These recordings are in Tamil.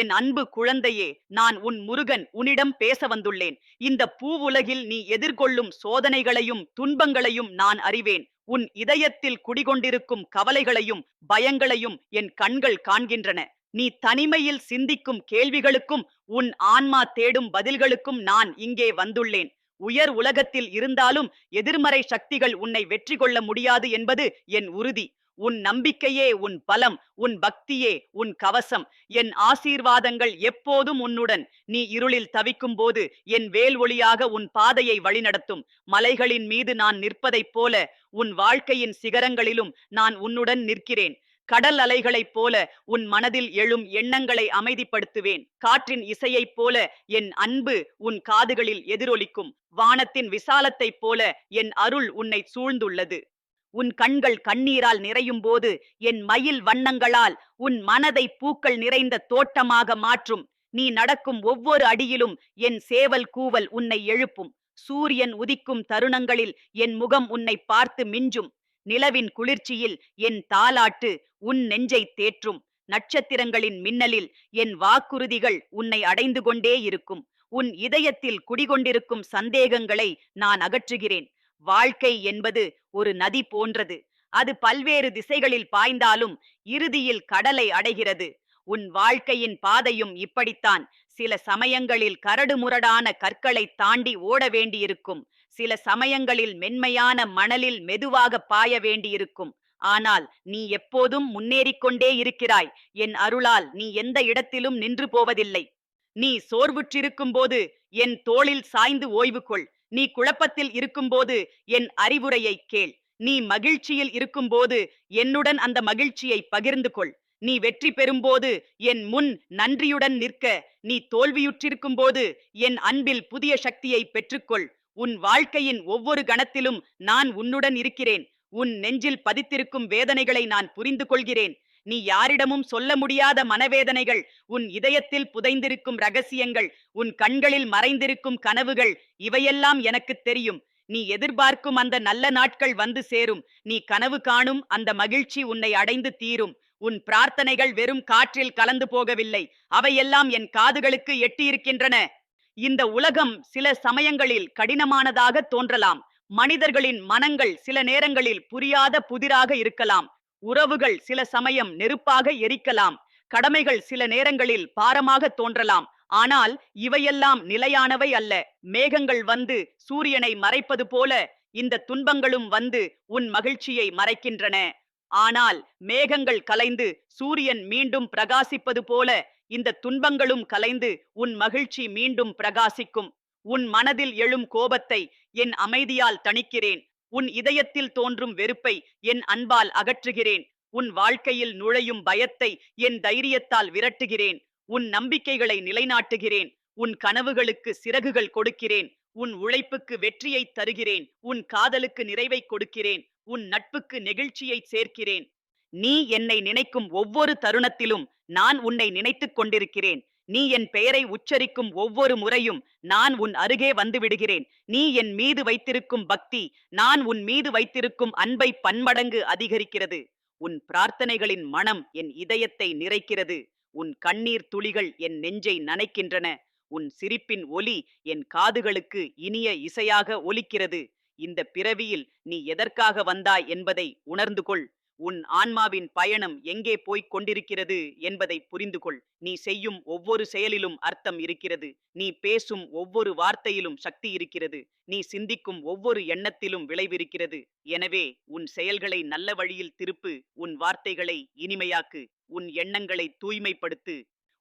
என் அன்பு குழந்தையே நான் உன் முருகன் உன்னிடம் பேச வந்துள்ளேன். இந்த பூவுலகில் நீ எதிர்கொள்ளும் சோதனைகளையும் துன்பங்களையும் நான் அறிவேன். உன் இதயத்தில் குடிகொண்டிருக்கும் கவலைகளையும் பயங்களையும் என் கண்கள் காண்கின்றன. நீ தனிமையில் சிந்திக்கும் கேள்விகளுக்கும் உன் ஆன்மா தேடும் பதில்களுக்கும் நான் இங்கே வந்துள்ளேன். உயர் உலகத்தில் இருந்தாலும் எதிர்மறை சக்திகள் உன்னை வெற்றி கொள்ள முடியாது என்பது என் உறுதி. உன் நம்பிக்கையே உன் பலம் உன் பக்தியே உன் கவசம். என் ஆசீர்வாதங்கள் எப்போதும் உன்னுடன். நீ இருளில் தவிக்கும் போது என் வேல் ஒளியாக உன் பாதையை வழிநடத்தும். மலைகளின் மீது நான் நிற்பதைப் போல உன் வாழ்க்கையின் சிகரங்களிலும் நான் உன்னுடன் நிற்கிறேன். கடல் அலைகளைப் போல உன் மனதில் எழும் எண்ணங்களை அமைதிப்படுத்துவேன். காற்றின் இசையைப் போல என் அன்பு உன் காதுகளில் எதிரொலிக்கும். வானத்தின் விசாலத்தைப் போல என் அருள் உன்னை சூழ்ந்துள்ளது. உன் கண்கள் கண்ணீரால் நிறையும் போது என் மயில் வண்ணங்களால் உன் மனதை பூக்கள் நிறைந்த தோட்டமாக மாற்றும். நீ நடக்கும் ஒவ்வொரு அடியிலும் என் சேவல் கூவல் உன்னை எழுப்பும். சூரியன் உதிக்கும் தருணங்களில் என் முகம் உன்னை பார்த்து மிஞ்சும். நிலவின் குளிர்ச்சியில் என் தாலாட்டு உன் நெஞ்சை தேற்றும். நட்சத்திரங்களின் மின்னலில் என் வாக்குறுதிகள் உன்னை அடைந்து கொண்டே இருக்கும். உன் இதயத்தில் குடிகொண்டிருக்கும் சந்தேகங்களை நான் அகற்றுகிறேன். வாழ்க்கை என்பது ஒரு நதி போன்றது. அது பல்வேறு திசைகளில் பாய்ந்தாலும் இறுதியில் கடலை அடைகிறது. உன் வாழ்க்கையின் பாதையும் இப்படித்தான். சில சமயங்களில் கரடுமுரடான கற்களை தாண்டி ஓட வேண்டியிருக்கும். சில சமயங்களில் மென்மையான மணலில் மெதுவாக பாய வேண்டியிருக்கும். ஆனால் நீ எப்போதும் முன்னேறிக்கொண்டே இருக்கிறாய். என் அருளால் நீ எந்த இடத்திலும் நின்று போவதில்லை. நீ சோர்வுற்றிருக்கும் போது என் தோளில் சாய்ந்து ஓய்வு கொள். நீ குழப்பத்தில் இருக்கும்போது என் அறிவுரையை கேள். நீ மகிழ்ச்சியில் இருக்கும்போது என்னுடன் அந்த மகிழ்ச்சியை பகிர்ந்து கொள். நீ வெற்றி பெறும்போது என் முன் நன்றியுடன் நிற்க. நீ தோல்வியுற்றிருக்கும் போது என் அன்பில் புதிய சக்தியை பெற்றுக்கொள். உன் வாழ்க்கையின் ஒவ்வொரு கணத்திலும் நான் உன்னுடன் இருக்கிறேன். உன் நெஞ்சில் பதித்திருக்கும் வேதனைகளை நான் புரிந்து கொள்கிறேன் நீ யாரிடமும் சொல்ல முடியாத மனவேதனைகள் உன் இதயத்தில் புதைந்திருக்கும் ரகசியங்கள் உன் கண்களில் மறைந்திருக்கும் கனவுகள் இவையெல்லாம் எனக்கு தெரியும். நீ எதிர்பார்க்கும் அந்த நல்ல நாட்கள் வந்து சேரும். நீ கனவு காணும் அந்த மகிழ்ச்சி உன்னை அடைந்து தீரும். உன் பிரார்த்தனைகள் வெறும் காற்றில் கலந்து போகவில்லை. அவையெல்லாம் என் காதுகளுக்கு எட்டியிருக்கின்றன. இந்த உலகம் சில சமயங்களில் கடினமானதாக தோன்றலாம். மனிதர்களின் மனங்கள் சில நேரங்களில் புரியாத புதிராக இருக்கலாம். உறவுகள் சில சமயம் நெருப்பாக எரிக்கலாம். கடமைகள் சில நேரங்களில் பாரமாக தோன்றலாம். ஆனால் இவையெல்லாம் நிலையானவை அல்ல. மேகங்கள் வந்து சூரியனை மறைப்பது போல இந்த துன்பங்களும் வந்து உன் மகிழ்ச்சியை மறைக்கின்றன. ஆனால் மேகங்கள் கலைந்து சூரியன் மீண்டும் பிரகாசிப்பது போல இந்த துன்பங்களும் கலைந்து உன் மகிழ்ச்சி மீண்டும் பிரகாசிக்கும். உன் மனதில் எழும் கோபத்தை என் அமைதியால் தணிக்கிறேன். உன் இதயத்தில் தோன்றும் வெறுப்பை என் அன்பால் அகற்றுகிறேன். உன் வாழ்க்கையில் நுழையும் பயத்தை என் தைரியத்தால் விரட்டுகிறேன். உன் நம்பிக்கைகளை நிலைநாட்டுகிறேன். உன் கனவுகளுக்கு சிறகுகள் கொடுக்கிறேன். உன் உழைப்புக்கு வெற்றியை தருகிறேன். உன் காதலுக்கு நிறைவை கொடுக்கிறேன். உன் நட்புக்கு நெகிழ்ச்சியை சேர்க்கிறேன். நீ என்னை நினைக்கும் ஒவ்வொரு தருணத்திலும் நான் உன்னை நினைத்துக் கொண்டிருக்கிறேன். நீ என் பெயரை உச்சரிக்கும் ஒவ்வொரு முறையும் நான் உன் அருகே வந்து விடுகிறேன். நீ என் மீது வைத்திருக்கும் பக்தி நான் உன் மீது வைத்திருக்கும் அன்பை பன்மடங்கு அதிகரிக்கிறது. உன் பிரார்த்தனைகளின் மனம் என் இதயத்தை நிறைக்கிறது. உன் கண்ணீர் துளிகள் என் நெஞ்சை நனைக்கின்றன. உன் சிரிப்பின் ஒலி என் காதுகளுக்கு இனிய இசையாக ஒலிக்கிறது. இந்த பிறவியில் நீ எதற்காக வந்தாய் என்பதை உணர்ந்து கொள். உன் ஆன்மாவின் பயணம் எங்கே போய்க் கொண்டிருக்கிறது என்பதை புரிந்து கொள் நீ செய்யும் ஒவ்வொரு செயலிலும் அர்த்தம் இருக்கிறது. நீ பேசும் ஒவ்வொரு வார்த்தையிலும் சக்தி இருக்கிறது. நீ சிந்திக்கும் ஒவ்வொரு எண்ணத்திலும் விளைவிருக்கிறது. எனவே உன் செயல்களை நல்ல வழியில் திருப்பு உன் வார்த்தைகளை இனிமையாக்கு உன் எண்ணங்களை தூய்மைப்படுத்து.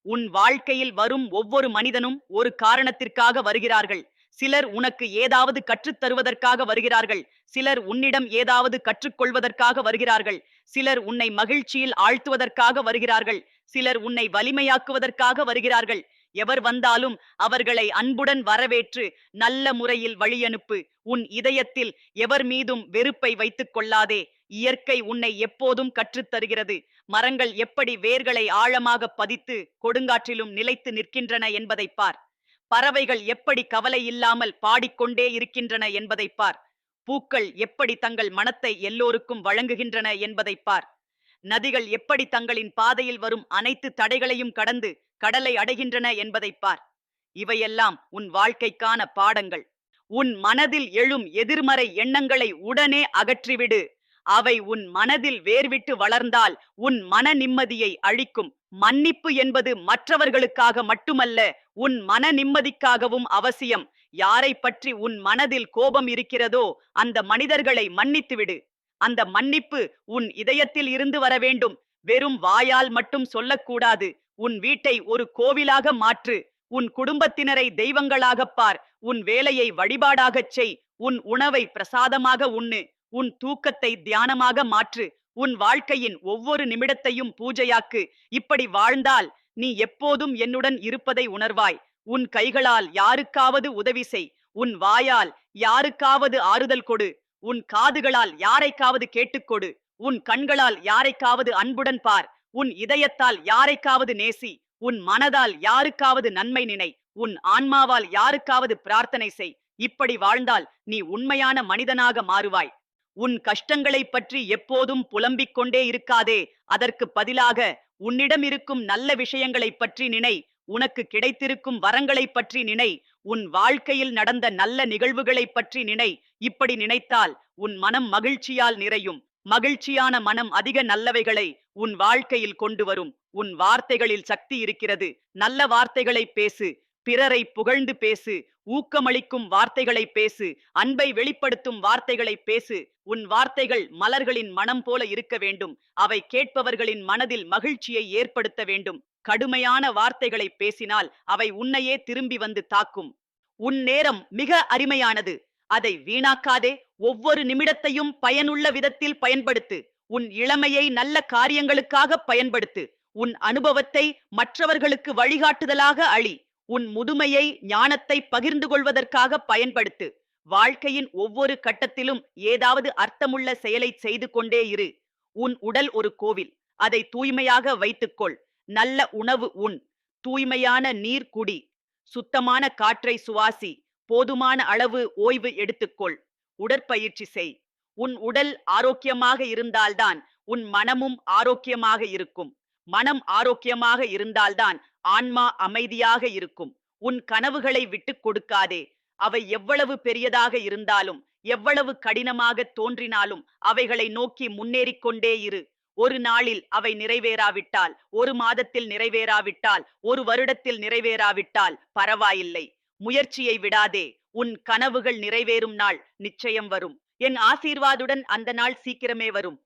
உன் வாழ்க்கையில் வரும் ஒவ்வொரு மனிதனும் ஒரு காரணத்திற்காக வருகிறார்கள். சிலர் உனக்கு ஏதாவது கற்றுத் தருவதற்காக வருகிறார்கள். சிலர் உன்னிடம் ஏதாவது கற்றுக்கொள்வதற்காக வருகிறார்கள். சிலர் உன்னை மகிழ்ச்சியில் ஆழ்த்துவதற்காக வருகிறார்கள். சிலர் உன்னை வலிமையாக்குவதற்காக வருகிறார்கள். எவர் வந்தாலும் அவர்களை அன்புடன் வரவேற்று நல்ல முறையில் வழியனுப்பு. உன் இதயத்தில் எவர் மீதும் வெறுப்பை வைத்துக் கொள்ளாதே. இயற்கை உன்னை எப்போதும் கற்றுத் தருகிறது. மரங்கள் எப்படி வேர்களை ஆழமாக பதித்து கொடுங்காற்றிலும் நிலைத்து நிற்கின்றன என்பதை பார். பறவைகள் எப்படி கவலை இல்லாமல் பாடிக்கொண்டே இருக்கின்றன என்பதை பார். பூக்கள் எப்படி தங்கள் மனத்தை எல்லோருக்கும் வழங்குகின்றன என்பதை பார். நதிகள் எப்படி தங்களின் பாதையில் வரும் அனைத்து தடைகளையும் கடந்து கடலை அடைகின்றன என்பதைப் பார். இவையெல்லாம் உன் வாழ்க்கைக்கான பாடங்கள். உன் மனதில் எழும் எதிர்மறை எண்ணங்களை உடனே அகற்றிவிடு. அவை உன் மனதில் வேர்விட்டு வளர்ந்தால் உன் மன நிம்மதியை அழிக்கும். மன்னிப்பு என்பது மற்றவர்களுக்காக மட்டுமல்ல உன் மன நிம்மதிக்காகவும் அவசியம். யாரை பற்றி உன் மனதில் கோபம் இருக்கிறதோ அந்த மனிதர்களை மன்னித்துவிடு அந்த மன்னிப்பு உன் இதயத்தில் இருந்து வர வேண்டும். வெறும் வாயால் மட்டும் சொல்லக்கூடாது. உன் வீட்டை ஒரு கோவிலாக மாற்று. உன் குடும்பத்தினரை தெய்வங்களாகப் பார். உன் வேலையை வழிபாடாகச் செய். உன் உணவை பிரசாதமாக உண்ணு. உன் தூக்கத்தை தியானமாக மாற்று. உன் வாழ்க்கையின் ஒவ்வொரு நிமிடத்தையும் பூஜையாக்கு. இப்படி வாழ்ந்தால் நீ எப்போதும் என்னுடன் இருப்பதை உணர்வாய். உன் கைகளால் யாருக்காவது உதவி செய். உன் வாயால் யாருக்காவது ஆறுதல் கொடு. உன் காதுகளால் யாரைக்காவது கேட்டுக்கொடு உன் கண்களால் யாரைக்காவது அன்புடன் பார். உன் இதயத்தால் யாரைக்காவது நேசி. உன் மனதால் யாருக்காவது நன்மை நினை. உன் ஆன்மாவால் யாருக்காவது பிரார்த்தனை செய். இப்படி வாழ்ந்தால் நீ உண்மையான மனிதனாக மாறுவாய். உன் கஷ்டங்களைப் பற்றி எப்போதும் புலம்பிக் கொண்டே இருக்காதே. அதற்கு பதிலாக உன்னிடம் இருக்கும் நல்ல விஷயங்களைப் பற்றி நினை உனக்கு கிடைத்திருக்கும் வரங்களைப் பற்றி நினை உன் வாழ்க்கையில் நடந்த நல்ல நிகழ்வுகளைப் பற்றி நினை. இப்படி நினைத்தால் உன் மனம் மகிழ்ச்சியால் நிறையும். மகிழ்ச்சியான மனம் அதிக நல்லவைகளை உன் வாழ்க்கையில் கொண்டு வரும். உன் வார்த்தைகளில் சக்தி இருக்கிறது. நல்ல வார்த்தைகளை பேசு. பிறரை புகழ்ந்து பேசு. ஊக்கமளிக்கும் வார்த்தைகளை பேசு. அன்பை வெளிப்படுத்தும் வார்த்தைகளை பேசு. உன் வார்த்தைகள் மலர்களின் மனம் போல இருக்க வேண்டும். அவை கேட்பவர்களின் மனதில் மகிழ்ச்சியை ஏற்படுத்த வேண்டும். கடுமையான வார்த்தைகளை பேசினால் அவை உன்னையே திரும்பி வந்து தாக்கும். உன் நேரம் மிக அருமையானது. அதை வீணாக்காதே. ஒவ்வொரு நிமிடத்தையும் பயனுள்ள விதத்தில் பயன்படுத்து. உன் இளமையை நல்ல காரியங்களுக்காக பயன்படுத்து. உன் அனுபவத்தை மற்றவர்களுக்கு வழிகாட்டுதலாக அழி. உன் முதுமையை ஞானத்தை பகிர்ந்து கொள்வதற்காக பயன்படுத்து. வாழ்க்கையின் ஒவ்வொரு கட்டத்திலும் ஏதாவது அர்த்தமுள்ள செயலை செய்து கொண்டே இரு. உன் உடல் ஒரு கோவில். அதை தூய்மையாக வைத்துக்கொள். நல்ல உணவு உண். தூய்மையான நீர் குடி. சுத்தமான காற்றை சுவாசி. போதுமான அளவு ஓய்வு எடுத்துக்கொள். உடற்பயிற்சி செய். உன் உடல் ஆரோக்கியமாக இருந்தால்தான் உன் மனமும் ஆரோக்கியமாக இருக்கும். மனம் ஆரோக்கியமாக இருந்தால்தான் ஆன்மா அமைதியாக இருக்கும். உன் கனவுகளை விட்டுக் கொடுக்காதே. அவை எவ்வளவு பெரியதாக இருந்தாலும் எவ்வளவு கடினமாக தோன்றினாலும் அவைகளை நோக்கி முன்னேறிக் கொண்டே இரு. ஒரு நாளில் அவை நிறைவேறாவிட்டால் ஒரு மாதத்தில் நிறைவேறாவிட்டால் ஒரு வருடத்தில் நிறைவேறாவிட்டால் பரவாயில்லை. முயற்சியை விடாதே உன் கனவுகள் நிறைவேறும் நாள் நிச்சயம் வரும். என் ஆசீர்வாதுடன் அந்த நாள் சீக்கிரமே வரும்.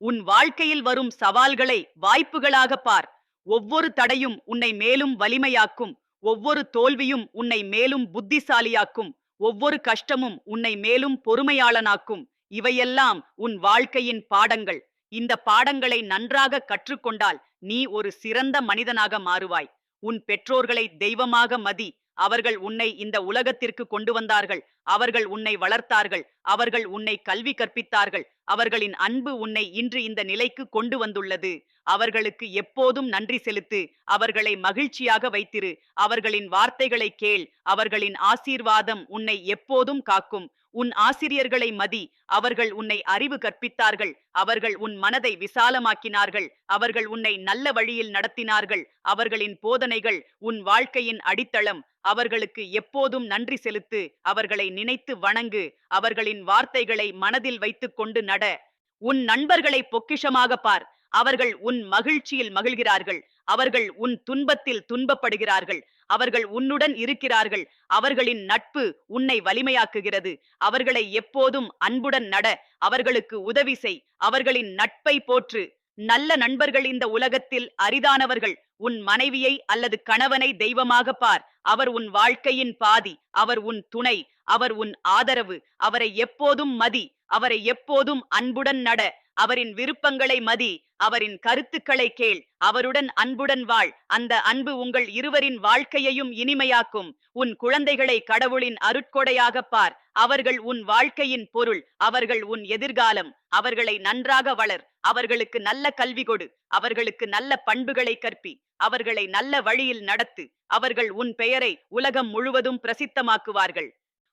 உன் வாழ்க்கையில் வரும் சவால்களை வாய்ப்புகளாக பார். ஒவ்வொரு தடையும் உன்னை மேலும் வலிமையாக்கும். ஒவ்வொரு தோல்வியும் உன்னை மேலும் புத்திசாலியாக்கும். ஒவ்வொரு கஷ்டமும் உன்னை மேலும் பொறுமையாளனாக்கும். இவையெல்லாம் உன் வாழ்க்கையின் பாடங்கள். இந்த பாடங்களை நன்றாக கற்றுக்கொண்டால் நீ ஒரு சிறந்த மனிதனாக மாறுவாய். உன் பெற்றோர்களை தெய்வமாக மதி. அவர்கள் உன்னை இந்த உலகத்திற்கு கொண்டு வந்தார்கள். அவர்கள் உன்னை வளர்த்தார்கள். அவர்கள் உன்னை கல்வி கற்பித்தார்கள். அவர்களின் அன்பு உன்னை இன்று இந்த நிலைக்கு கொண்டு வந்துள்ளது. அவர்களுக்கு எப்போதும் நன்றி செலுத்து. அவர்களை மகிழ்ச்சியாக வைத்திரு. அவர்களின் வார்த்தைகளை கேள். அவர்களின் ஆசீர்வாதம் உன்னை எப்போதும் காக்கும். உன் ஆசிரியர்களை மதி. அவர்கள் உன்னை அறிவு கற்பித்தார்கள். அவர்கள் உன் மனதை விசாலமாக்கினார்கள். அவர்கள் உன்னை நல்ல வழியில் நடத்தினார்கள். அவர்களின் போதனைகள் உன் வாழ்க்கையின் அடித்தளம். அவர்களுக்கு எப்போதும் நன்றி செலுத்து. அவர்களை நினைத்து வணங்கு. அவர்களின் வார்த்தைகளை மனதில் வைத்துக் கொண்டு நட. உன் நண்பர்களை பொக்கிஷமாக பார். அவர்கள் உன் மகிழ்ச்சியில் மகிழ்கிறார்கள். அவர்கள் உன் துன்பத்தில் துன்பப்படுகிறார்கள். அவர்கள் உன்னுடன் இருக்கிறார்கள். அவர்களின் நட்பு உன்னை வலிமையாக்குகிறது. அவர்களை எப்போதும் அன்புடன் நட. அவர்களுக்கு உதவி செய். அவர்களின் நட்பை போற்று. நல்ல நண்பர்கள் இந்த உலகத்தில் அரிதானவர்கள். உன் மனைவியை அல்லது கணவனை தெய்வமாக பார். அவர் உன் வாழ்க்கையின் பாதி. அவர் உன் துணை. அவர் உன் ஆதரவு. அவரை எப்போதும் மதி. அவரை எப்போதும் அன்புடன் நட. அவரின் விருப்பங்களை மதி அவரின் கருத்துக்களை கேள் அவருடன் அன்புடன் வாழ் அந்த அன்பு உங்கள் இருவரின் வாழ்க்கையையும் இனிமையாக்கும். உன் குழந்தைகளை கடவுளின் அருட்கொடையாக பார் அவர்கள் உன் வாழ்க்கையின் பொருள் அவர்கள் உன் எதிர்காலம். அவர்களை நன்றாக வளர் அவர்களுக்கு நல்ல கல்வி கொடு அவர்களுக்கு நல்ல பண்புகளை கற்பி அவர்களை நல்ல வழியில் நடத்து அவர்கள் உன் பெயரை உலகம் முழுவதும் பிரசித்தமாக்குவார்கள்.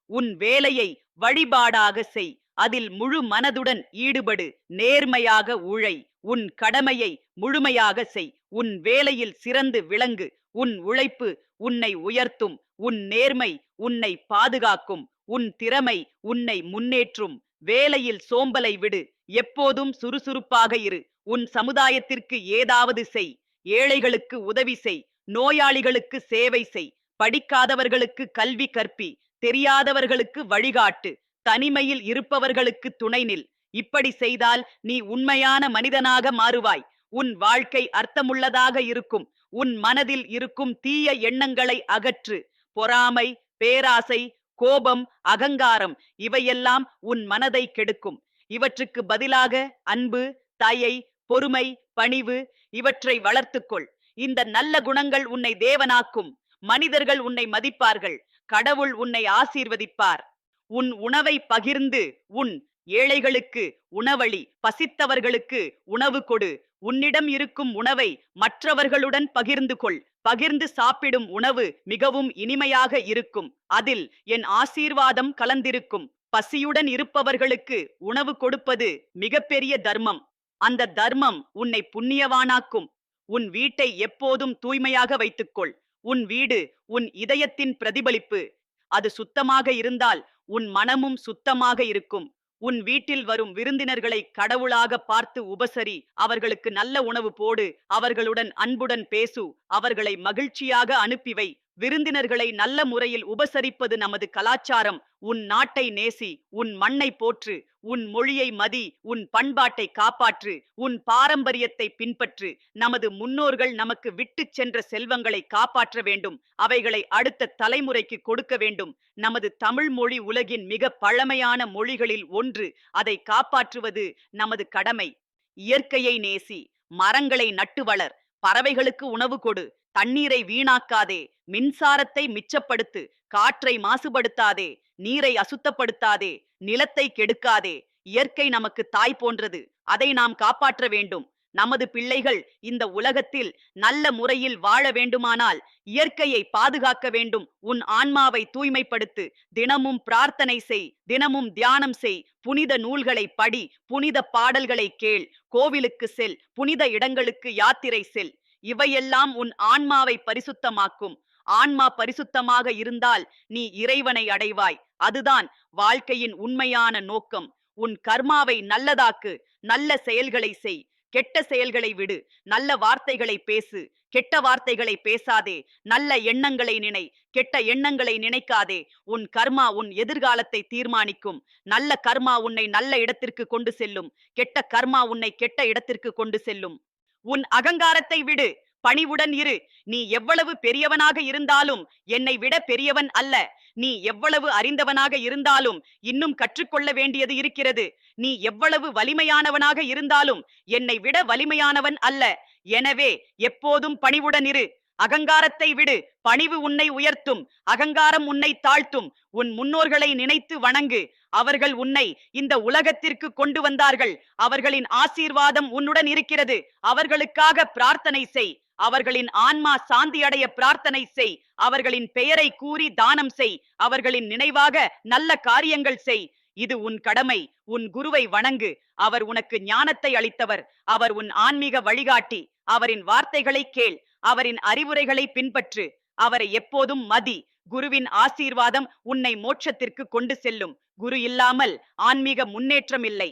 உன் வேலையை வழிபாடாக செய். அதில் முழு மனதுடன் ஈடுபடு நேர்மையாக உழை. உன் கடமையை முழுமையாக செய். உன் வேலையில் சிறந்து விளங்கு. உன் உழைப்பு உன்னை உயர்த்தும். உன் நேர்மை உன்னை பாதுகாக்கும். உன் திறமை உன்னை முன்னேற்றும். வேலையில் சோம்பலை விடு. எப்போதும் சுறுசுறுப்பாக இரு. உன் சமுதாயத்திற்கு ஏதாவது செய். ஏழைகளுக்கு உதவி செய். நோயாளிகளுக்கு சேவை செய். படிக்காதவர்களுக்கு கல்வி கற்பி. தெரியாதவர்களுக்கு வழிகாட்டு. தனிமையில் இருப்பவர்களுக்கு துணை நில். இப்படி செய்தால் நீ உண்மையான மனிதனாக மாறுவாய். உன் வாழ்க்கை அர்த்தமுள்ளதாக இருக்கும். உன் மனதில் இருக்கும் தீய எண்ணங்களை அகற்று. பொறாமை பேராசை கோபம் அகங்காரம் இவையெல்லாம் உன் மனதை கெடுக்கும். இவற்றுக்கு பதிலாக அன்பு தயை பொறுமை பணிவு இவற்றை வளர்த்துக்கொள். இந்த நல்ல குணங்கள் உன்னை தேவனாக்கும். மனிதர்கள் உன்னை மதிப்பார்கள். கடவுள் உன்னை ஆசீர்வதிப்பார். உன் உணவை பகிர்ந்து உன் ஏழைகளுக்கு உணவளி பசித்தவர்களுக்கு உணவு கொடு. உன்னிடம் இருக்கும் உணவை மற்றவர்களுடன் பகிர்ந்து கொள். பகிர்ந்து சாப்பிடும் உணவு மிகவும் இனிமையாக இருக்கும். அதில் என் ஆசீர்வாதம் கலந்திருக்கும். பசியுடன் இருப்பவர்களுக்கு உணவு கொடுப்பது மிகப்பெரிய தர்மம். அந்த தர்மம் உன்னை புண்ணியவானாக்கும். உன் வீட்டை எப்போதும் தூய்மையாக வைத்துக்கொள். உன் வீடு உன் இதயத்தின் பிரதிபலிப்பு. அது சுத்தமாக இருந்தால் உன் மனமும் சுத்தமாக இருக்கும். உன் வீட்டில் வரும் விருந்தினர்களை கடவுளாக பார்த்து உபசரி. அவர்களுக்கு நல்ல உணவு போடு. அவர்களுடன் அன்புடன் பேசு. அவர்களை மகிழ்ச்சியாக அனுப்பிவை விருந்தினர்களை நல்ல முறையில் உபசரிப்பது நமது கலாச்சாரம். உன் நாட்டை நேசி உன் மண்ணை போற்று உன் மொழியை மதி உன் பண்பாட்டை காப்பாற்று உன் பாரம்பரியத்தை பின்பற்று. நமது முன்னோர்கள் நமக்கு விட்டுச் சென்ற செல்வங்களை காப்பாற்ற வேண்டும். அவைகளை அடுத்த தலைமுறைக்கு கொடுக்க வேண்டும். நமது தமிழ் மொழி உலகின் மிக பழமையான மொழிகளில் ஒன்று. அதை காப்பாற்றுவது நமது கடமை. இயற்கையை நேசி மரங்களை நட்டு வளர் பறவைகளுக்கு உணவு கொடு தண்ணீரை வீணாக்காதே மின்சாரத்தை மிச்சப்படுத்து காற்றை மாசுபடுத்தாதே நீரை அசுத்தப்படுத்தாதே நிலத்தை கெடுக்காதே இயற்கை நமக்கு தாய் போன்றது அதை நாம் காப்பாற்ற வேண்டும். நமது பிள்ளைகள் இந்த உலகத்தில் நல்ல முறையில் வாழ வேண்டுமானால் இயற்கையை பாதுகாக்க வேண்டும். உன் ஆன்மாவை தூய்மைப்படுத்து. தினமும் பிரார்த்தனை செய் தினமும் தியானம் செய். புனித நூல்களை படி புனித பாடல்களை கேள். கோவிலுக்கு செல் புனித இடங்களுக்கு யாத்திரை செல். இவையெல்லாம் உன் ஆன்மாவை பரிசுத்தமாக்கும். ஆன்மா பரிசுத்தமாக இருந்தால் நீ இறைவனை அடைவாய். அதுதான் வாழ்க்கையின் உண்மையான நோக்கம். உன் கர்மாவை நல்லதாக்கு நல்ல செயல்களை செய். கெட்ட செயல்களை விடு நல்ல வார்த்தைகளை பேசு. கெட்ட வார்த்தைகளை பேசாதே நல்ல எண்ணங்களை நினை. கெட்ட எண்ணங்களை நினைக்காதே உன் கர்மா உன் எதிர்காலத்தை தீர்மானிக்கும். நல்ல கர்மா உன்னை நல்ல இடத்திற்கு கொண்டு செல்லும். கெட்ட கர்மா உன்னை கெட்ட இடத்திற்கு கொண்டு செல்லும். உன் அகங்காரத்தை விடு. பணிவுடன் இரு. நீ எவ்வளவு பெரியவனாக இருந்தாலும் என்னை விட பெரியவன் அல்ல. நீ எவ்வளவு அறிந்தவனாக இருந்தாலும் இன்னும் கற்றுக்கொள்ள வேண்டியது இருக்கிறது. நீ எவ்வளவு வலிமையானவனாக இருந்தாலும் என்னை விட வலிமையானவன் அல்ல. எனவே எப்போதும் பணிவுடன் இரு. அகங்காரத்தை விடு. பணிவு உன்னை உயர்த்தும். அகங்காரம் உன்னை தாழ்த்தும். உன் முன்னோர்களை நினைத்து வணங்கு. அவர்கள் உன்னை இந்த உலகத்திற்கு கொண்டு வந்தார்கள். அவர்களின் ஆசீர்வாதம் உன்னுடன் இருக்கிறது. அவர்களுக்காக பிரார்த்தனை செய். அவர்களின் ஆன்மா சாந்தி அடைய பிரார்த்தனை செய். அவர்களின் பெயரை கூறி தானம் செய். அவர்களின் நினைவாக நல்ல காரியங்கள் செய். இது உன் கடமை. உன் குருவை வணங்கு. அவர் உனக்கு ஞானத்தை அளித்தவர். அவர் உன் ஆன்மீக வழிகாட்டி. அவரின் வார்த்தைகளை கேள். அவரின் அறிவுரைகளை பின்பற்று. அவரை எப்போதும் மதி. குருவின் ஆசீர்வாதம் உன்னை மோட்சத்திற்கு கொண்டு செல்லும். குரு இல்லாமல் ஆன்மீக முன்னேற்றம் இல்லை.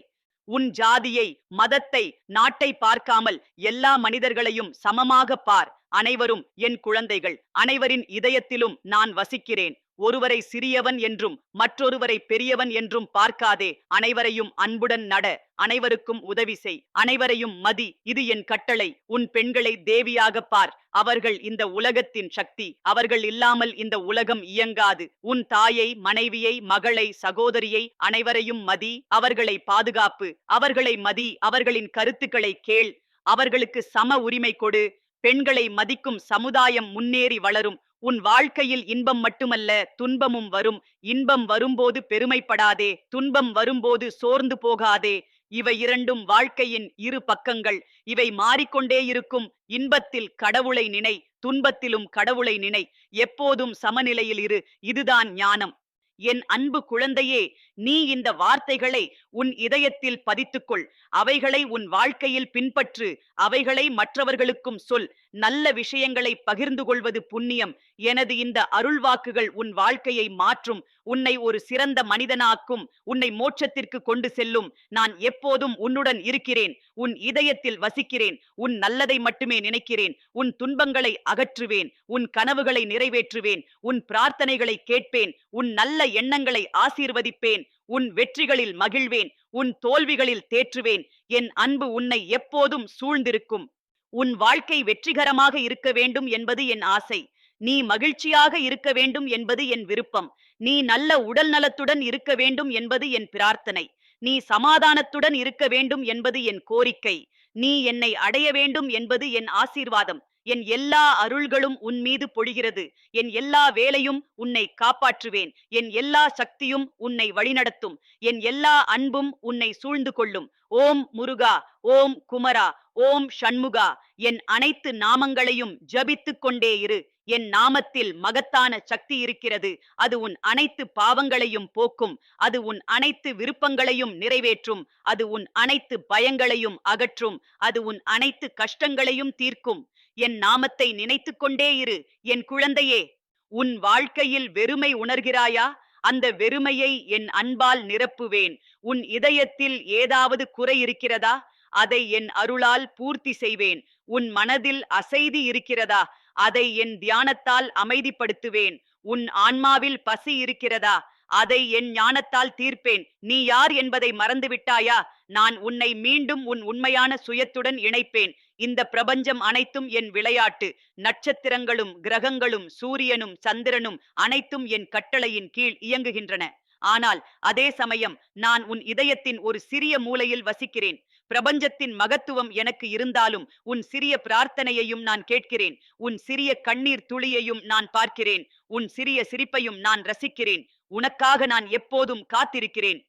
உன் ஜாதியை மதத்தை நாட்டை பார்க்காமல் எல்லா மனிதர்களையும் சமமாக பார். அனைவரும் என் குழந்தைகள். அனைவரின் இதயத்திலும் நான் வசிக்கிறேன். ஒருவரை சிறியவன் என்றும் மற்றொருவரை பெரியவன் என்றும் பார்க்காதே. அனைவரையும் அன்புடன் நட. அனைவருக்கும் உதவி செய். அனைவரையும் மதி. இது என் கட்டளை. உன் பெண்களை தேவியாக பார். அவர்கள் இந்த உலகத்தின் சக்தி. அவர்கள் இல்லாமல் இந்த உலகம் இயங்காது. உன் தாயை மனைவியை மகளை சகோதரியை அனைவரையும் மதி. அவர்களை பாதுகாப்பு. அவர்களை மதி. அவர்களின் கருத்துக்களை கேள். அவர்களுக்கு சம உரிமை கொடு. பெண்களை மதிக்கும் சமுதாயம் முன்னேறி வளரும். உன் வாழ்க்கையில் இன்பம் மட்டுமல்ல துன்பமும் வரும். இன்பம் வரும்போது பெருமைப்படாதே துன்பம் வரும்போது சோர்ந்து போகாதே. இவை இரண்டும் வாழ்க்கையின் இரு பக்கங்கள். இவை மாறிக்கொண்டே இருக்கும். இன்பத்தில் கடவுளை நினை துன்பத்திலும் கடவுளை நினை. எப்போதும் சமநிலையில் இரு. இதுதான் ஞானம். என் அன்பு குழந்தையே நீ இந்த வார்த்தைகளை உன் இதயத்தில் பதித்துக்கொள். அவைகளை உன் வாழ்க்கையில் பின்பற்று. அவைகளை மற்றவர்களுக்கும் சொல். நல்ல விஷயங்களை பகிர்ந்து கொள்வது புண்ணியம். எனது இந்த அருள்வாக்குகள் உன் வாழ்க்கையை மாற்றும். உன்னை ஒரு சிறந்த மனிதனாக்கும். உன்னை மோட்சத்திற்கு கொண்டு செல்லும். நான் எப்போதும் உன்னுடன் இருக்கிறேன். உன் இதயத்தில் வசிக்கிறேன். உன் நல்லதை மட்டுமே நினைக்கிறேன். உன் துன்பங்களை அகற்றுவேன். உன் கனவுகளை நிறைவேற்றுவேன். உன் பிரார்த்தனைகளை கேட்பேன். உன் நல்ல எண்ணங்களை ஆசீர்வதிப்பேன். உன் வெற்றிகளில் மகிழ்வேன். உன் தோல்விகளில் தேற்றுவேன். என் அன்பு உன்னை எப்போதும் சூழ்ந்திருக்கும். உன் வாழ்க்கை வெற்றிகரமாக இருக்க வேண்டும் என்பது என் ஆசை. நீ மகிழ்ச்சியாக இருக்க வேண்டும் என்பது என் விருப்பம். நீ நல்ல உடல் நலத்துடன் இருக்க வேண்டும் என்பது என் பிரார்த்தனை. நீ சமாதானத்துடன் இருக்க வேண்டும் என்பது என் கோரிக்கை. நீ என்னை அடைய வேண்டும் என்பது என் ஆசீர்வாதம். என் எல்லா அருள்களும் உன் மீது பொழிகிறது. என் எல்லா வேலையும் உன்னை காப்பாற்றுவேன். என் எல்லா சக்தியும் உன்னை வழிநடத்தும். என் எல்லா அன்பும் உன்னை சூழ்ந்து கொள்ளும். ஓம் முருகா ஓம் குமரா ஓம் ஷண்முகா என் அனைத்து நாமங்களையும் ஜபித்துக் கொண்டே இரு. என் நாமத்தில் மகத்தான சக்தி இருக்கிறது. அது உன் அனைத்து பாவங்களையும் போக்கும். அது உன் அனைத்து விருப்பங்களையும் நிறைவேற்றும். அது உன் அனைத்து பயங்களையும் அகற்றும். அது உன் அனைத்து கஷ்டங்களையும் தீர்க்கும். என் நாமத்தை நினைத்துக் கொண்டே இரு என் குழந்தையே. உன் வாழ்க்கையில் வெறுமை உணர்கிறாயா? அந்த வெறுமையை என் அன்பால் நிரப்புவேன். உன் இதயத்தில் ஏதாவது குறை இருக்கிறதா? அதை என் அருளால் பூர்த்தி செய்வேன். உன் மனதில் அசைதி இருக்கிறதா? அதை என் தியானத்தால் அமைதிப்படுத்துவேன். உன் ஆன்மாவில் பசி இருக்கிறதா? அதை என் ஞானத்தால் தீர்ப்பேன். நீ யார் என்பதை மறந்துவிட்டாயா? நான் உன்னை மீண்டும் உன் உண்மையான சுயத்துடன் இணைப்பேன். இந்த பிரபஞ்சம் அனைத்தும் என் விளையாட்டு. நட்சத்திரங்களும் கிரகங்களும் சூரியனும் சந்திரனும் அனைத்தும் என் கட்டளையின் கீழ் இயங்குகின்றன. ஆனால் அதே சமயம் நான் உன் இதயத்தின் ஒரு சிறிய மூலையில் வசிக்கிறேன். பிரபஞ்சத்தின் மகத்துவம் எனக்கு இருந்தாலும் உன் சிறிய பிரார்த்தனையையும் நான் கேட்கிறேன். உன் சிறிய கண்ணீர் துளியையும் நான் பார்க்கிறேன். உன் சிறிய சிரிப்பையும் நான் ரசிக்கிறேன். உனக்காக நான் எப்போதும் காத்திருக்கிறேன்.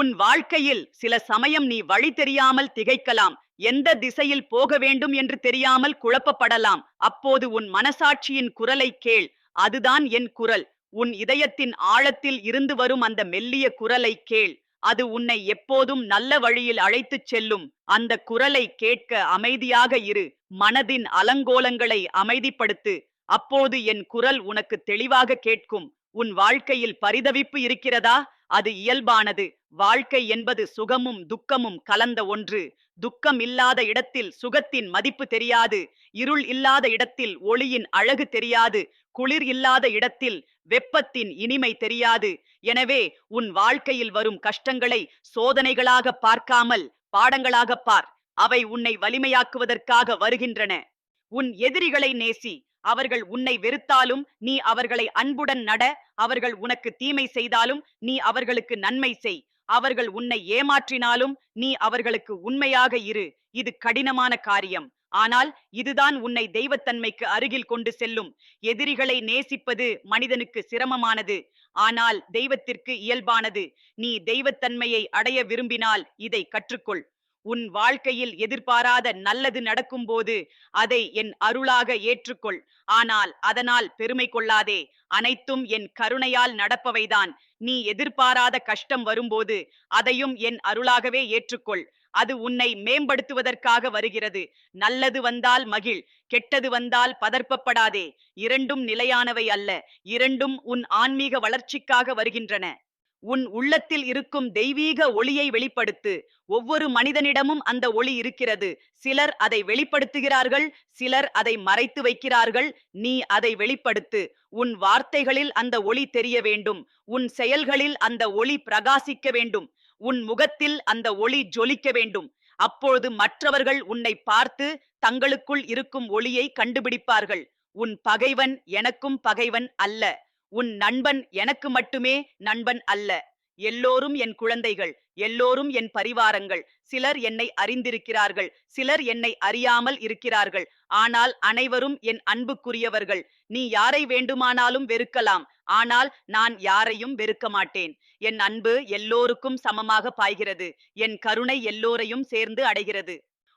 உன் வாழ்க்கையில் சில சமயம் நீ வழி தெரியாமல் திகைக்கலாம். எந்த திசையில் போக வேண்டும் என்று தெரியாமல் குழப்பப்படலாம். அப்போது உன் மனசாட்சியின் குரலை கேள். அதுதான் என் குரல். உன் இதயத்தின் ஆழத்தில் இருந்து வரும் அந்த மெல்லிய குரலை கேள். அது உன்னை எப்போதும் நல்ல வழியில் அழைத்துச் செல்லும். அந்த குரலை கேட்க அமைதியாக இரு. மனதின் அலங்கோலங்களை அமைதிப்படுத்து. அப்போது என் குரல் உனக்கு தெளிவாக கேட்கும். உன் வாழ்க்கையில் பரிதவிப்பு இருக்கிறதா? அது இயல்பானது. வாழ்க்கை என்பது சுகமும் துக்கமும் கலந்த ஒன்று. துக்கம் இல்லாத இடத்தில் சுகத்தின் மதிப்பு தெரியாது. இருள் இல்லாத இடத்தில் ஒளியின் அழகு தெரியாது. குளிர் இல்லாத இடத்தில் வெப்பத்தின் இனிமை தெரியாது. எனவே உன் வாழ்க்கையில் வரும் கஷ்டங்களை சோதனைகளாக பார்க்காமல் பாடங்களாக பார். அவை உன்னை வலிமையாக்குவதற்காக வருகின்றன. உன் எதிரிகளை நேசி. அவர்கள் உன்னை வெறுத்தாலும் நீ அவர்களை அன்புடன் நட. அவர்கள் உனக்கு தீமை செய்தாலும் நீ அவர்களுக்கு நன்மை செய். அவர்கள் உன்னை ஏமாற்றினாலும் நீ அவர்களுக்கு உண்மையாக இரு. இது கடினமான காரியம். ஆனால் இதுதான் உன்னை தெய்வத்தன்மைக்கு அருகில் கொண்டு செல்லும். எதிரிகளை நேசிப்பது மனிதனுக்கு சிரமமானது. ஆனால் தெய்வத்திற்கு இயல்பானது. நீ தெய்வத்தன்மையை அடைய விரும்பினால் இதை கற்றுக்கொள். உன் வாழ்க்கையில் எதிர்பாராத நல்லது நடக்கும்போது அதை என் அருளாக ஏற்றுக்கொள். ஆனால் அதனால் பெருமை கொள்ளாதே. அனைத்தும் என் கருணையால் நடப்பவைதான். நீ எதிர்பாராத கஷ்டம் வரும்போது அதையும் என் அருளாகவே ஏற்றுக்கொள். அது உன்னை மேம்படுத்துவதற்காக வருகிறது. நல்லது வந்தால் மகிழ் கெட்டது வந்தால் பதற்பப்படாதே இரண்டும் நிலையானவை அல்ல. இரண்டும் உன் ஆன்மீக வளர்ச்சிக்காக வருகின்றன. உன் உள்ளத்தில் இருக்கும் தெய்வீக ஒளியை வெளிப்படுத்து. ஒவ்வொரு மனிதனிடமும் அந்த ஒளி இருக்கிறது. சிலர் அதை வெளிப்படுத்துகிறார்கள் சிலர் அதை மறைத்து வைக்கிறார்கள். நீ அதை வெளிப்படுத்து. உன் வார்த்தைகளில் அந்த ஒளி தெரிய வேண்டும். உன் செயல்களில் அந்த ஒளி பிரகாசிக்க வேண்டும். உன் முகத்தில் அந்த ஒளி ஜொலிக்க வேண்டும். அப்பொழுது மற்றவர்கள் உன்னை பார்த்து தங்களுக்குள் இருக்கும் ஒளியை கண்டுபிடிப்பார்கள். உன் பகைவன் எனக்கும் பகைவன் அல்ல. உன் நண்பன் எனக்கு மட்டுமே நண்பன் அல்ல. எல்லோரும் என் குழந்தைகள் எல்லோரும் என் பரிவாரங்கள். சிலர் என்னை அறிந்திருக்கிறார்கள் சிலர் என்னை அறியாமல் இருக்கிறார்கள். ஆனால் அனைவரும் என் அன்புக்குரியவர்கள். நீ யாரை வேண்டுமானாலும் வெறுக்கலாம். ஆனால் நான் யாரையும் வெறுக்க மாட்டேன். என் அன்பு எல்லோருக்கும் சமமாக பாய்கிறது. என் கருணை எல்லோரையும் சேர்ந்து அடைகிறது.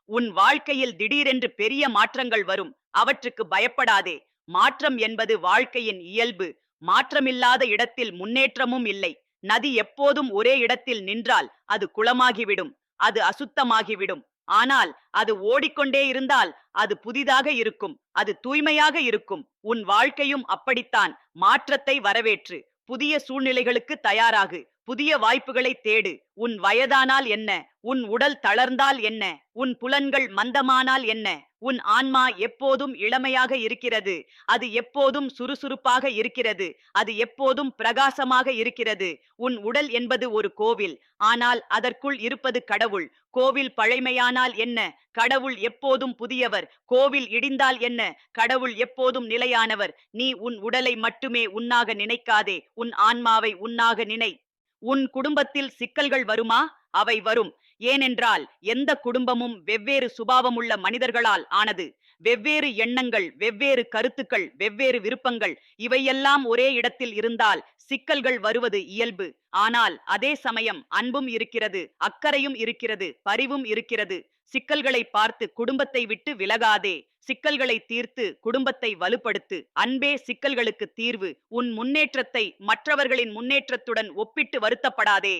உன் வாழ்க்கையில் திடீரென்று பெரிய மாற்றங்கள் வரும். அவற்றுக்கு பயப்படாதே. மாற்றம் என்பது வாழ்க்கையின் இயல்பு. மாற்றமில்லாத இடத்தில் முன்னேற்றமும் இல்லை. நதி எப்போதும் ஒரே இடத்தில் நின்றால் அது குளமாகிவிடும் அது அசுத்தமாகிவிடும். ஆனால் அது ஓடிக்கொண்டே இருந்தால் அது புதிதாக இருக்கும் அது தூய்மையாக இருக்கும். உன் வாழ்க்கையும் அப்படித்தான் மாற்றத்தை வரவேற்று புதிய சூழ்நிலைகளுக்கு தயாராகு. புதிய வாய்ப்புகளை தேடு. உன் வயதானால் என்ன? உன் உடல் தளர்ந்தால் என்ன? உன் புலன்கள் மந்தமானால் என்ன? உன் ஆன்மா எப்போதும் இளமையாக இருக்கிறது. அது எப்போதும் சுறுசுறுப்பாக இருக்கிறது. அது எப்போதும் பிரகாசமாக இருக்கிறது. உன் உடல் என்பது ஒரு கோவில். ஆனால் அதற்குள் இருப்பது கடவுள். கோவில் பழைமையானால் என்ன? கடவுள் எப்போதும் புதியவர். கோவில் இடிந்தால் என்ன? கடவுள் எப்போதும் நிலையானவர். நீ உன் உடலை மட்டுமே உன்னாக நினைக்காதே. உன் ஆன்மாவை உன்னாக நினை. உன் குடும்பத்தில் சிக்கல்கள் வருமா? அவை வரும். ஏனென்றால் எந்த குடும்பமும் வெவ்வேறு சுபாவமுள்ள மனிதர்களால் ஆனது. வெவ்வேறு எண்ணங்கள் வெவ்வேறு கருத்துக்கள் வெவ்வேறு விருப்பங்கள் இவையெல்லாம் ஒரே இடத்தில் இருந்தால் சிக்கல்கள் வருவது இயல்பு. ஆனால் அதே சமயம் அன்பும் இருக்கிறது அக்கறையும் இருக்கிறது பரிவும் இருக்கிறது. சிக்கல்களை பார்த்து குடும்பத்தை விட்டு விலகாதே. சிக்கல்களை தீர்த்து குடும்பத்தை வலுப்படுத்து. அன்பே சிக்கல்களுக்கு தீர்வு. உன் முன்னேற்றத்தை மற்றவர்களின் முன்னேற்றத்துடன் ஒப்பிட்டு வருத்தப்படாதே.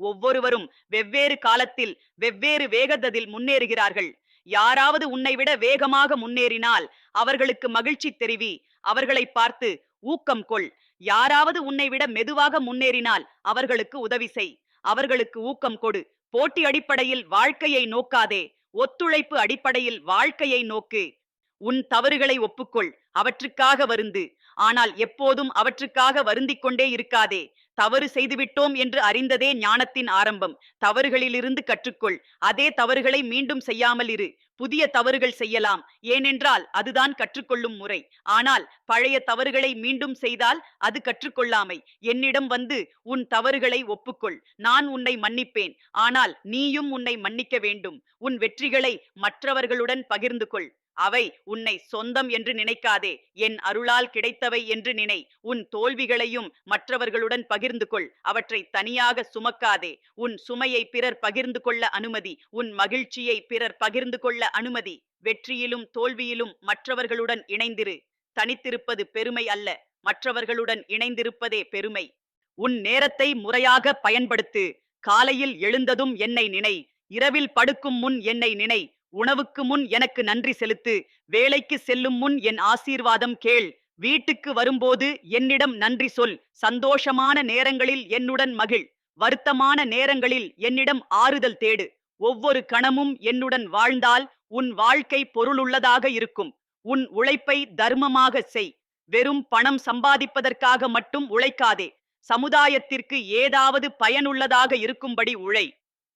ஒவ்வொருவரும் வெவ்வேறு காலத்தில் வெவ்வேறு வேகததில் முன்னேறுகிறார்கள். யாராவது உன்னை விட வேகமாக முன்னேறினால் அவர்களுக்கு மகிழ்ச்சி தெரிவி. அவர்களை பார்த்து ஊக்கம் கொள். யாராவது உன்னை விட மெதுவாக முன்னேறினால் அவர்களுக்கு உதவி செய். அவர்களுக்கு ஊக்கம் கொடு. போட்டி அடிப்படையில் வாழ்க்கையை நோக்காதே. ஒத்துழைப்பு அடிப்படையில் வாழ்க்கையை நோக்கு. உன் தவறுகளை ஒப்புக்கொள் அவற்றுக்காக வருந்து. ஆனால் எப்போதும் அவற்றுக்காக வருந்திக் கொண்டே இருக்காதே. தவறு செய்துவிட்டோம் என்று அறிந்ததே ஞானத்தின் ஆரம்பம். தவறுகளிலிருந்து கற்றுக்கொள். அதே தவறுகளை மீண்டும் செய்யாமல் இரு. புதிய தவறுகள் செய்யலாம். ஏனென்றால் அதுதான் கற்றுக்கொள்ளும் முறை. ஆனால் பழைய தவறுகளை மீண்டும் செய்தால் அது கற்றுக்கொள்ளாமை. என்னிடம் வந்து உன் தவறுகளை ஒப்புக்கொள். நான் உன்னை மன்னிப்பேன். ஆனால் நீயும் உன்னை மன்னிக்க வேண்டும். உன் வெற்றிகளை மற்றவர்களுடன் பகிர்ந்து கொள் அவை உன்னை சொந்தம் என்று நினைக்காதே. என் அருளால் கிடைத்தவை என்று நினை. உன் தோல்விகளையும் மற்றவர்களுடன் பகிர்ந்து கொள். அவற்றை தனியாக சுமக்காதே. உன் சுமையை பிறர் பகிர்ந்து கொள்ள அனுமதி. உன் மகிழ்ச்சியை பிறர் பகிர்ந்து கொள்ள அனுமதி. வெற்றியிலும் தோல்வியிலும் மற்றவர்களுடன் இணைந்திரு. தனித்திருப்பது பெருமை அல்ல. மற்றவர்களுடன் இணைந்திருப்பதே பெருமை. உன் நேரத்தை முறையாக பயன்படுத்து. காலையில் எழுந்ததும் என்னை நினை. இரவில் படுக்கும் முன் என்னை நினை. உணவுக்கு முன் எனக்கு நன்றி செலுத்து. வேலைக்கு செல்லும் முன் என் ஆசீர்வாதம் கேள். வீட்டுக்கு வரும்போது என்னிடம் நன்றி சொல். சந்தோஷமான நேரங்களில் என்னுடன் மகிழ். வருத்தமான நேரங்களில் என்னிடம் ஆறுதல் தேடு. ஒவ்வொரு கணமும் என்னுடன் வாழ்ந்தால் உன் வாழ்க்கை பொருளுள்ளதாக இருக்கும். உன் உழைப்பை தர்மமாக செய். வெறும் பணம் சம்பாதிப்பதற்காக மட்டும் உழைக்காதே. சமுதாயத்திற்கு ஏதாவது பயனுள்ளதாக இருக்கும்படி உழை.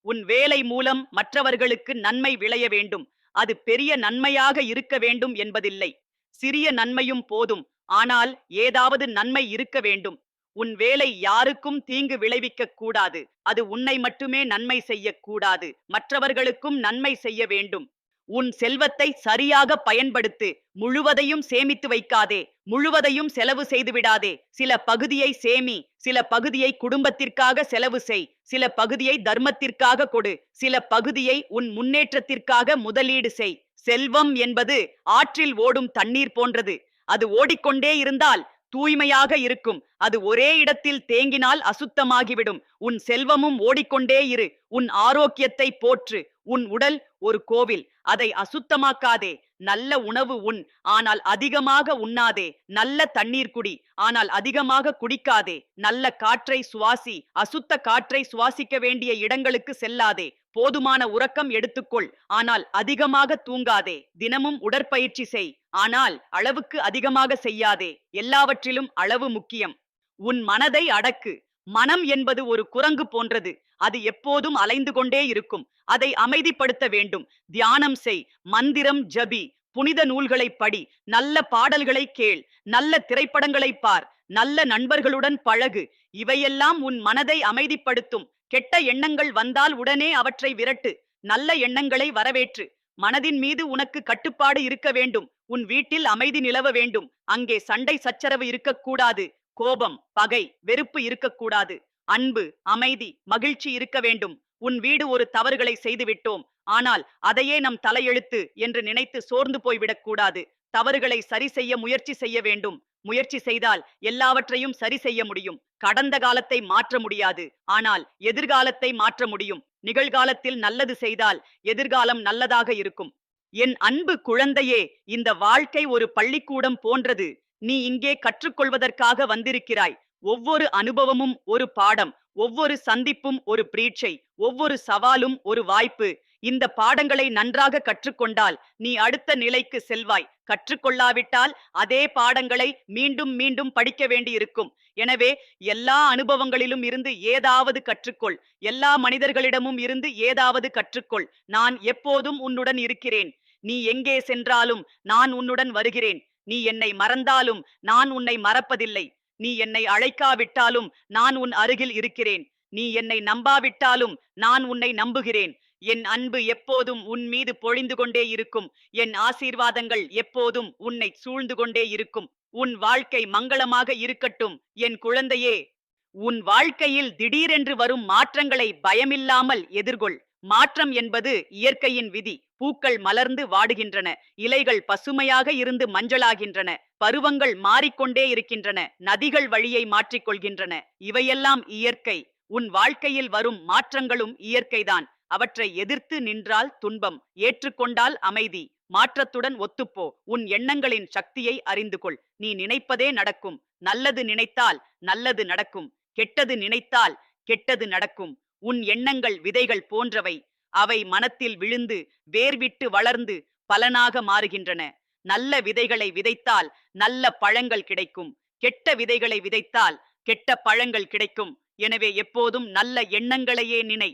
உன் வேலை மூலம் மற்றவர்களுக்கு நன்மை விளைய வேண்டும். அது பெரிய நன்மையாக இருக்க வேண்டும் என்பதில்லை. சிறிய நன்மையும் போதும். ஆனால் ஏதாவது நன்மை இருக்க வேண்டும். உன் வேலை யாருக்கும் தீங்கு விளைவிக்க கூடாது. அது உன்னை மட்டுமே நன்மை செய்யக்கூடாது மற்றவர்களுக்கும் நன்மை செய்ய வேண்டும். உன் செல்வத்தை சரியாக பயன்படுத்து முழுவதையும் சேமித்து வைக்காதே முழுவதையும் செலவு செய்து விடாதே. சில பகுதியை சேமி சில பகுதியை குடும்பத்திற்காக செலவு செய் சில பகுதியை தர்மத்திற்காக கொடு சில பகுதியை உன் முன்னேற்றத்திற்காக முதலீடு செய். செல்வம் என்பது ஆற்றில் ஓடும் தண்ணீர் போன்றது. அது ஓடிக்கொண்டே இருந்தால் தூய்மையாக இருக்கும். அது ஒரே இடத்தில் தேங்கினால் அசுத்தமாகிவிடும். உன் செல்வமும் ஓடிக்கொண்டே இரு. உன் ஆரோக்கியத்தை போற்று. உன் உடல் ஒரு கோவில். அதை அசுத்தமாக்காதே. நல்ல உணவு உண். ஆனால் அதிகமாக உண்ணாதே. நல்ல தண்ணீர் குடி. ஆனால் அதிகமாக குடிக்காதே. நல்ல காற்றை சுவாசி. அசுத்த காற்றை சுவாசிக்க வேண்டிய இடங்களுக்கு செல்லாதே. போதுமான உறக்கம் எடுத்துக்கொள். ஆனால் அதிகமாக தூங்காதே. தினமும் உடற்பயிற்சி செய். ஆனால் அளவுக்கு அதிகமாக செய்யாதே. எல்லாவற்றிலும் அளவு முக்கியம். உன் மனதை அடக்கு. மனம் என்பது ஒரு குரங்கு போன்றது. அது எப்போதும் அலைந்து கொண்டே இருக்கும். அதை அமைதிப்படுத்த வேண்டும். தியானம் செய். மந்திரம் ஜபி. புனித நூல்களை படி. நல்ல பாடல்களை கேள். நல்ல திரைப்படங்களை பார். நல்ல நண்பர்களுடன் பழகு. இவையெல்லாம் உன் மனதை அமைதிப்படுத்தும். கெட்ட எண்ணங்கள் வந்தால் உடனே அவற்றை விரட்டு. நல்ல எண்ணங்களை வரவேற்று. மனதின் மீது உனக்கு கட்டுப்பாடு இருக்க வேண்டும். உன் வீட்டில் அமைதி நிலவ வேண்டும். அங்கே சண்டை சச்சரவு இருக்கக்கூடாது. கோபம் பகை வெறுப்பு இருக்கக்கூடாது. அன்பு அமைதி மகிழ்ச்சி இருக்க வேண்டும். உன் வீடு ஒரு தவறுகளை செய்துவிட்டோம். ஆனால் அதையே நம் தலையெழுத்து என்று நினைத்து சோர்ந்து போய்விடக் கூடாது. தவறுகளை சரி செய்ய முயற்சி செய்ய வேண்டும். முயற்சி செய்தால் எல்லாவற்றையும் சரி செய்ய முடியும். கடந்த காலத்தை மாற்ற முடியாது. ஆனால் எதிர்காலத்தை மாற்ற முடியும். நிகழ்காலத்தில் நல்லது செய்தால் எதிர்காலம் நல்லதாக இருக்கும். என் அன்பு குழந்தையே இந்த வாழ்க்கை ஒரு பள்ளிக்கூடம் போன்றது. நீ இங்கே கற்றுக்கொள்வதற்காக வந்திருக்கிறாய். ஒவ்வொரு அனுபவமும் ஒரு பாடம் ஒவ்வொரு சந்திப்பும் ஒரு பிரீட்சை ஒவ்வொரு சவாலும் ஒரு வாய்ப்பு. இந்த பாடங்களை நன்றாக கற்றுக்கொண்டால் நீ அடுத்த நிலைக்கு செல்வாய். கற்றுக்கொள்ளாவிட்டால் அதே பாடங்களை மீண்டும் மீண்டும் படிக்க வேண்டியிருக்கும். எனவே எல்லா அனுபவங்களிலும் இருந்து ஏதாவது கற்றுக்கொள். எல்லா மனிதர்களிடமும் இருந்து ஏதாவது கற்றுக்கொள். நான் எப்போதும் உன்னுடன் இருக்கிறேன். நீ எங்கே சென்றாலும் நான் உன்னுடன் வருகிறேன். நீ என்னை மறந்தாலும் நான் உன்னை மறப்பதில்லை. நீ என்னை அழைக்காவிட்டாலும் நான் உன் அருகில் இருக்கிறேன். நீ என்னை நம்பாவிட்டாலும் நான் உன்னை நம்புகிறேன். என் அன்பு எப்போதும் உன் மீது பொழிந்து கொண்டே இருக்கும். என் ஆசீர்வாதங்கள் எப்போதும் உன்னை சூழ்ந்து கொண்டே இருக்கும். உன் வாழ்க்கை மங்களமாக இருக்கட்டும். என் குழந்தையே உன் வாழ்க்கையில் திடீரென்று வரும் மாற்றங்களை பயமில்லாமல் எதிர்கொள். மாற்றம் என்பது இயற்கையின் விதி. பூக்கள் மலர்ந்து வாடுகின்றன. இலைகள் பசுமையாக இருந்து மஞ்சளாகின்றன. பருவங்கள் மாறிக்கொண்டே இருக்கின்றன. நதிகள் வழியை மாற்றிக்கொள்கின்றன. இவையெல்லாம் இயற்கை. உன் வாழ்க்கையில் வரும் மாற்றங்களும் இயற்கைதான். அவற்றை எதிர்த்து நின்றால் துன்பம். ஏற்றுக்கொண்டால் அமைதி. மாற்றத்துடன் ஒத்துப்போ. உன் எண்ணங்களின் சக்தியை அறிந்து கொள் நீ நினைப்பதே நடக்கும். நல்லது நினைத்தால் நல்லது நடக்கும். கெட்டது நினைத்தால் கெட்டது நடக்கும். உன் எண்ணங்கள் விதைகள் போன்றவை. அவை மனத்தில் விழுந்து வேர்விட்டு வளர்ந்து பலனாக மாறுகின்றன. நல்ல விதைகளை விதைத்தால் நல்ல பழங்கள் கிடைக்கும். கெட்ட விதைகளை விதைத்தால் கெட்ட பழங்கள் கிடைக்கும். எனவே எப்போதும் நல்ல எண்ணங்களையே நினை.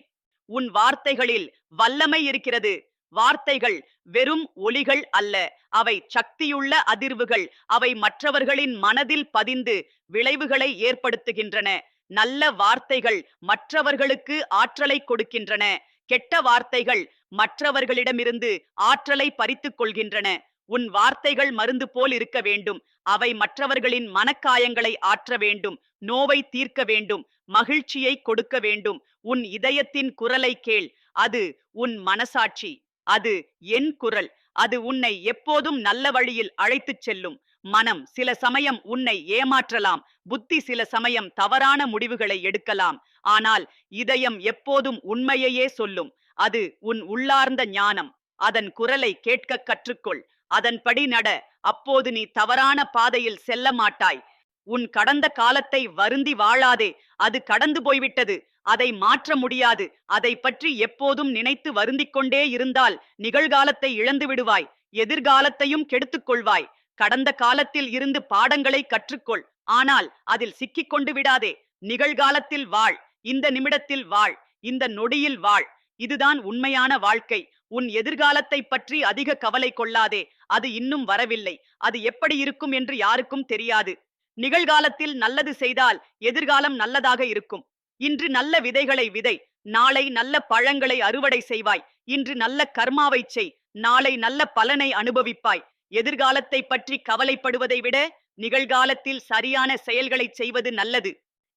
உன் வார்த்தைகளில் வல்லமை இருக்கிறது. வார்த்தைகள் வெறும் ஒலிகள் அல்ல. அவை சக்தியுள்ள அதிர்வுகள். அவை மற்றவர்களின் மனதில் பதிந்து விளைவுகளை ஏற்படுத்துகின்றன. நல்ல வார்த்தைகள் மற்றவர்களுக்கு ஆற்றலை கொடுக்கின்றன. கெட்ட வார்த்தைகள் மற்றவர்களிடமிருந்து ஆற்றலை பறித்துக் கொள்கின்றன. உன் வார்த்தைகள் மருந்து போல் இருக்க வேண்டும். அவை மற்றவர்களின் மனக்காயங்களை ஆற்ற வேண்டும். நோவை தீர்க்க வேண்டும். மகிழ்ச்சியை கொடுக்க வேண்டும். உன் இதயத்தின் குரலை கேள். அது உன் மனசாட்சி. அது என் குரல். அது உன்னை எப்போதும் நல்ல வழியில் அழைத்துச் செல்லும். மனம். சில சமயம் உன்னை ஏமாற்றலாம். புத்தி சில சமயம் தவறான முடிவுகளை எடுக்கலாம். ஆனால் இதயம் எப்போதும் உண்மையையே சொல்லும். அது உன் உள்ளார்ந்த ஞானம். அதன் குரலை கேட்க கற்றுக்கொள். அதன்படி நட. அப்போது நீ தவறான பாதையில் செல்ல மாட்டாய். உன் கடந்த காலத்தை வருந்தி வாழாதே. அது கடந்து போய்விட்டது. அதை மாற்ற முடியாது. அதை பற்றி எப்போதும் நினைத்து வருந்திக் கொண்டே இருந்தால் நிகழ்காலத்தை இழந்து விடுவாய். எதிர்காலத்தையும் கெடுத்துக் கொள்வாய். கடந்த காலத்தில் இருந்து பாடங்களை கற்றுக்கொள். ஆனால் அதில் சிக்கிக் கொண்டு விடாதே. நிகழ்காலத்தில் வாழ். இந்த நிமிடத்தில் வாழ். இந்த நொடியில் வாழ். இதுதான் உண்மையான வாழ்க்கை. உன் எதிர்காலத்தை பற்றி அதிக கவலை கொள்ளாதே. அது இன்னும் வரவில்லை. அது எப்படி இருக்கும் என்று யாருக்கும் தெரியாது. நிகழ்காலத்தில் நல்லது செய்தால் எதிர்காலம் நல்லதாக இருக்கும். இன்று நல்ல விதைகளை விதை. நாளை நல்ல பழங்களை அறுவடை செய்வாய். இன்று நல்ல கர்மாவை செய். நாளை நல்ல பலனை அனுபவிப்பாய். எதிர்காலத்தை பற்றி கவலைப்படுவதை விட நிகழ்காலத்தில் சரியான செயல்களை செய்வது நல்லது.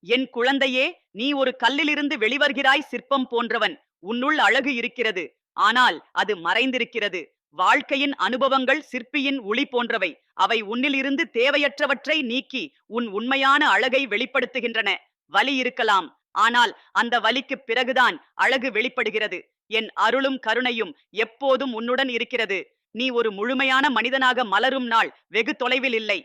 என் குழந்தையே நீ ஒரு கல்லிலிருந்து வெளிவருகிறாய் சிற்பம் போன்றவன். உன்னுள் அழகு இருக்கிறது. ஆனால் அது மறைந்திருக்கிறது. வாழ்க்கையின் அனுபவங்கள் சிற்பியின் ஒளி போன்றவை. அவை உன்னிலிருந்து தேவையற்றவற்றை நீக்கி உன் உண்மையான அழகை வெளிப்படுத்துகின்றன. வலி இருக்கலாம். ஆனால் அந்த வலிக்கு பிறகுதான் அழகு வெளிப்படுகிறது. என் அருளும் கருணையும் எப்போதும் உன்னுடன் இருக்கிறது. நீ ஒரு முழுமையான மனிதனாக மலரும் நாள் வெகு தொலைவில் இல்லை.